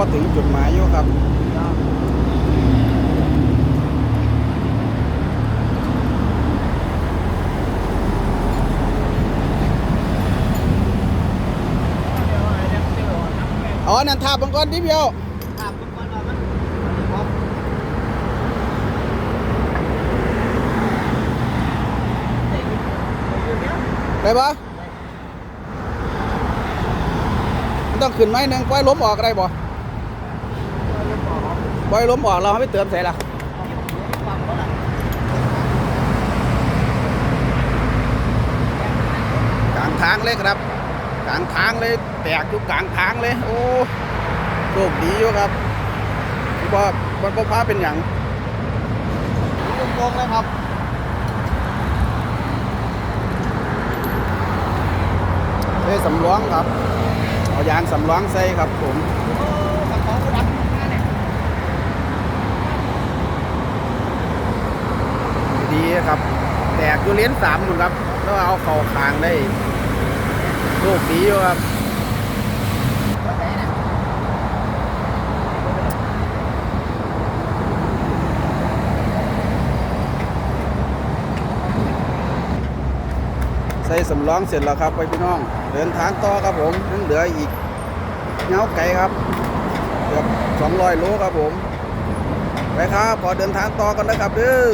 พอถึงจุดหมายอยู่ครับอ๋อ นั่นทาบังกรดิเดียวได้ปะมันต้องขึ้นไหมหนึ่งปล่อยล้มออกอะได้บ่ ปล่อยล้มออกเราให้ไปเติมใส่ละกลางทางเลยครับกลางทางเลย แตกอยู่กลางทางเลย โอ้โชคดีอยู่ครับที่ว่ามันก็พาเป็นอย่างตรงๆเลยครับเอ้ยสำรองครับ เอายางสำรองใส่ครับผม กับของกูดับมาเนี่ย ดีครับแตกอยู่เลนสามหมดครับแล้วเอาเข่าคางได้โชคดีอยู่ครับใส่สำรองเสร็จแล้วครับไปพี่น้อง เดินทางต่อครับผมยังเหลืออีกเงาไก่ครับเกือบ200 โลครับผม ไปครับขอเดินทางต่อกันนะครับเด้อ